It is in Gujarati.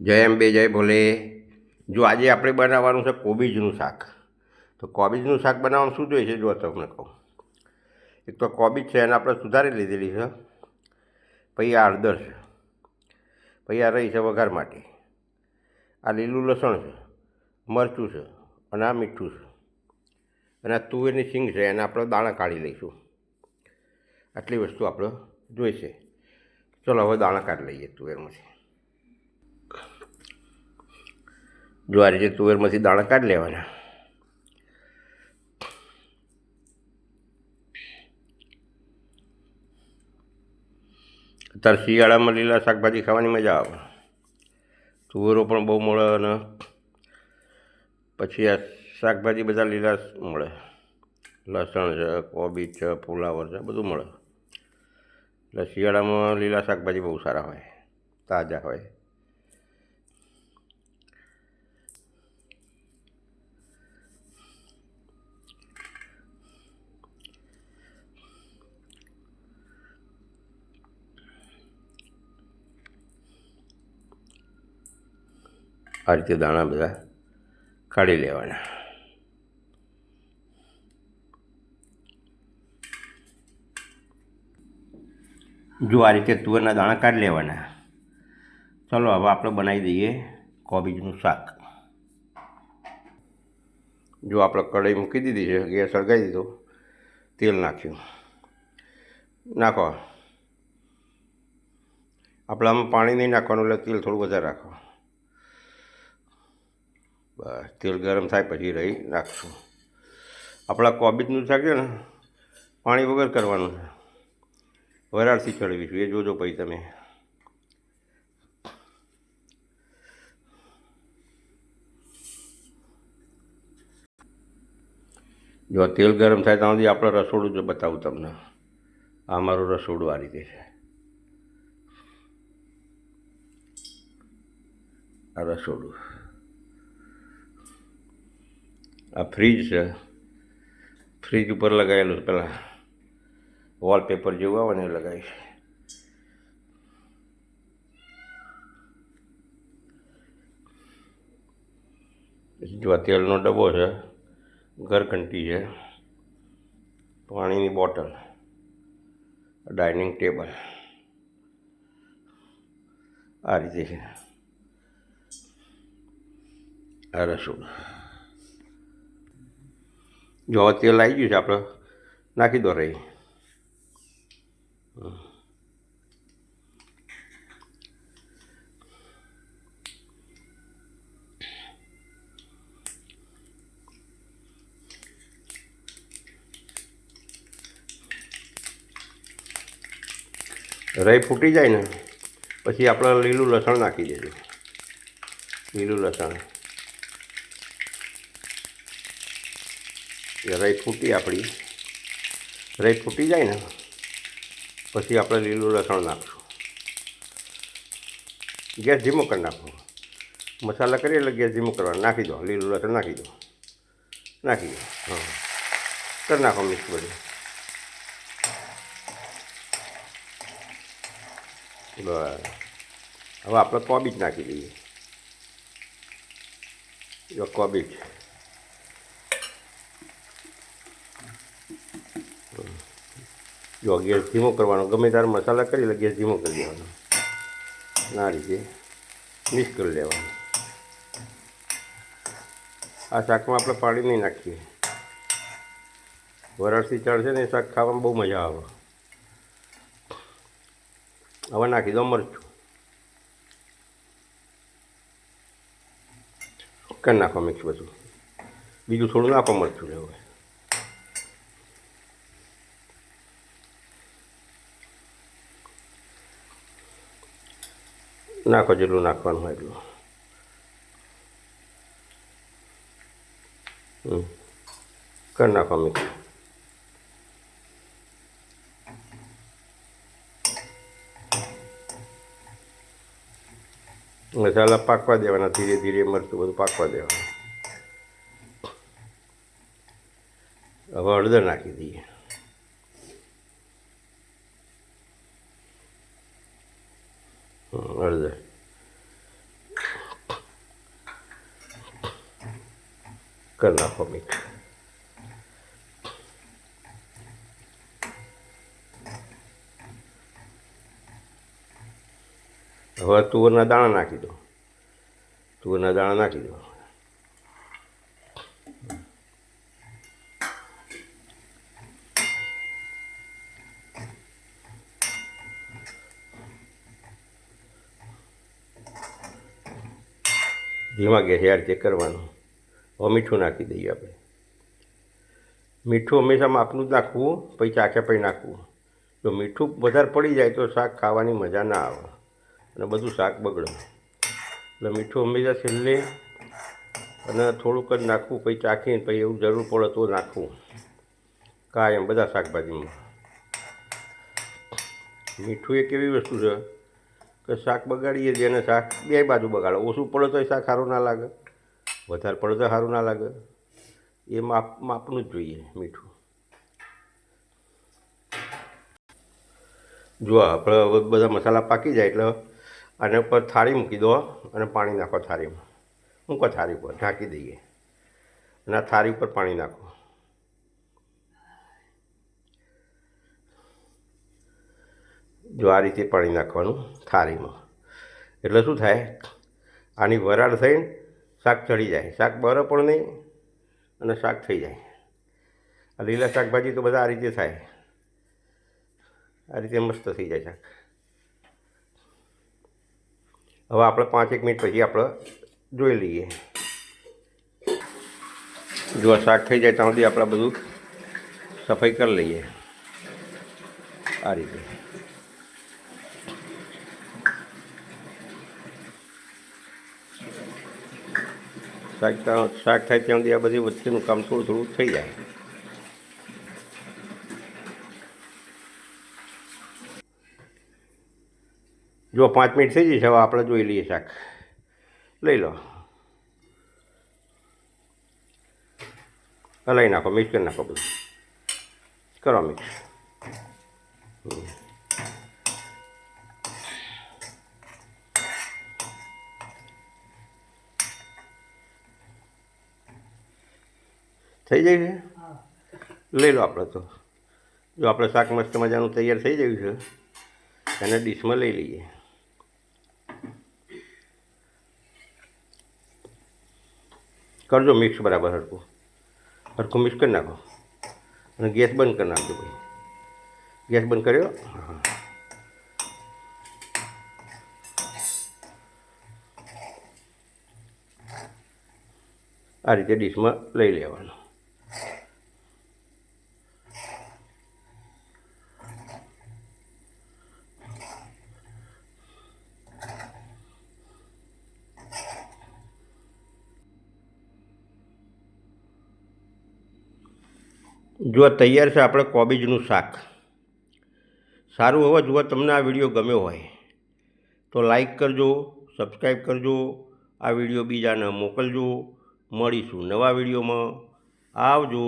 જય અંબે જય ભોલે. જો આજે આપણે બનાવવાનું છે કોબીજનું શાક. તો કોબીજનું શાક બનાવવાનું શું જોઈએ છે? જો તમને કહું. એક તો કોબીજ છે, એને આપણે સુધારી લીધેલી છે. પછી આ હળદર છે. પછી આ રહી છે વઘાર માટે. આ લીલું લસણ છે, મરચું છે અને આ મીઠું છે. અને આ તુવેરની સિંગ છે, એને આપણે દાણા કાઢી લઈશું. આટલી વસ્તુ આપણે જોઈશે ચલો, હવે દાણા કાઢી લઈએ તુવેરમાંથી. જો આ તુવેરમાંથી દાણા કાઢી લેવાના. અત્યારે શિયાળામાં લીલા શાકભાજી ખાવાની મજા આવે. તુવેરો પણ બહુ મળે અને પછી આ શાકભાજી બધા લીલા મળે. લસણ છે કોબીજ છે, ફુલાવર છે, બધું મળે. એટલે શિયાળામાં લીલા શાકભાજી બહુ સારા હોય, તાજા હોય. આ રીતે દાણા બધા કાઢી લેવાના. જો આ રીતે તુવેરના દાણા કાઢી લેવાના. ચલો હવે આપણે બનાવી દઈએ કોબીજનું શાક. જો આપણે કઢાઈ મૂકી દીધી છે, ગેસ સળગાવી દીધો, તેલ નાખ્યું. નાખો. આપણે આમાં પાણી નહીં નાખવાનું, એટલે તેલ થોડું વધારે રાખો. બસ, તેલ ગરમ થાય પછી રહી નાખશું. આપણા કોબીજનું શાક ને, પાણી વગર કરવાનું છે. વરાળથી ચડવીશું એ જોજો પછી તમે. જો તેલ ગરમ થાય ત્યાં સુધી આપણે રસોડું જ બતાવું તમને. આ મારું રસોડું આ રીતે છે. આ રસોડું. આ ફ્રીજ છે. ફ્રીજ ઉપર લગાવેલું પહેલાં વોલપેપર જેવું આવે ને લગાવીશ જો આ તેલનો ડબ્બો છે, ઘરઘંટી છે, પાણીની બોટલ, ડાઇનિંગ ટેબલ, આ રીતે છે. આ રસોડું. જો હવે તેલ આવી ગયું છે આપણે નાખી દો રહી રહી ફૂટી જાય ને પછી આપણે લીલું લસણ નાખી દેજો લીલું લસણ એ રહી ફૂટી આપણી. રહી ફૂટી જાય ને, પછી આપણે લીલું લસણ નાખશું. ગેસ ધીમો કરી નાખો. મસાલા કરીએ એટલે ગેસ ધીમો કરવાનો. નાખી દો. લીલું લસણ નાખી દો. નાખી દો. હા. કરી નાખો મિક્સ બધું. બસ. હવે આપણે કોબીજ નાખી દઈએ. કોબીજ. જો ગેસ ધીમો કરવાનો, ગમે ત્યારે મસાલા કરી એટલે ગેસ ધીમો કરી દેવાનો. આ રીતે મિક્સ કરી લેવાનું. આ શાકમાં આપણે પાણી નહીં નાખીએ. વરાળથી ચડશે ને એ શાક ખાવામાં બહુ મજા આવે. હવે નાખી દો મરચું. કરી નાખો મિક્સ બધું. બીજું થોડું નાખો મરચું લેવું નાખો જેટલું નાખવાનું હોય એટલું. કરી નાખો મિક્સ. મસાલા પાકવા દેવાના, ધીરે ધીરે મરચું બધું પાકવા દેવાનું. હવે હળદર નાખી દઈએ. வருது કરના કોમિક હવે તુવરના દાણા નાખી દો તુવરના દાણા નાખી દો ધીમા ગેસે આ રીતે કરવાનું, હવે મીઠું નાખી દઈએ આપણે. મીઠું હંમેશા માપનું જ નાખવું, પછી ચાખ્યા પછી નાખવું. જો મીઠું વધારે પડી જાય તો શાક ખાવાની મજા ના આવે અને બધું શાક બગડે. એટલે મીઠું હંમેશા છેલ્લે અને થોડુંક જ નાખવું, પછી ચાખીને પછી એવું જરૂર પડે તો નાખવું. કાયમ બધા શાકભાજીમાં. મીઠું એક એવી વસ્તુ છે કે શાક બગાડીએ જેને શાક બે બાજુ બગાડો. ઓછું પડે તો શાક સારું ના લાગે. વધારે પડે તો સારું ના લાગે. એ માપ, માપનું જ જોઈએ મીઠું. જો આપણે હવે બધા મસાલા પાકી જાય એટલે આને ઉપર થાળી મૂકી દો અને પાણી નાખો થાળીમાં. મૂકો થાળી ઉપર, ઢાંકી દઈએ. અને આ થાળી ઉપર પાણી નાખો. જો આ રીતે પાણી નાખવાનું થાળીમાં. એટલે શું થાય? આની વરાળ થઈને શાક ચડી જાય. શાક બરે પણ નહીં અને શાક થઈ જાય. આ લીલા શાકભાજી તો બધા આ રીતે થાય. આ રીતે મસ્ત થઈ જાય શાક. હવે આપણે પાંચેક મિનિટ પછી આપણે જોઈ લઈએ. જો શાક થઈ જાય ત્યાં સુધી આપણે બધું સફાઈ કરી લઈએ. આ રીતે. શાક શાક થાય ત્યાં સુધી આ બધી વચ્ચેનું કામ થોડું થોડું થઈ જાય. જો પાંચ મિનિટ થઈ જશે, હવે આપણે જોઈ લઈએ શાક. લઈ લો. હલાવી નાખો મિક્સ કરી નાખો બધું. કરો મિક્સ થઈ જાય છે લઈ લો આપણે તો. જો આપણે શાક મસ્ત મજાનું તૈયાર થઈ ગયું છે, એને ડીશમાં લઈ લઈએ. કરજો મિક્સ બરાબર હરખું. હરખું મિક્સ કરી નાખો. અને ગેસ બંધ કરી નાખજો ભાઈ. ગેસ બંધ કર્યો? હા. આ રીતે ડીશમાં લઈ લેવાનું. જો તૈયાર છે આપણે કોબીજનું શાક. સારું હવે જો તમને આ વીડિયો ગમ્યો હોય, તો લાઈક કરજો, સબસ્ક્રાઈબ કરજો, આ વીડિયો બીજાને મોકલજો. મળીશું નવા વિડીયોમાં. આવજો.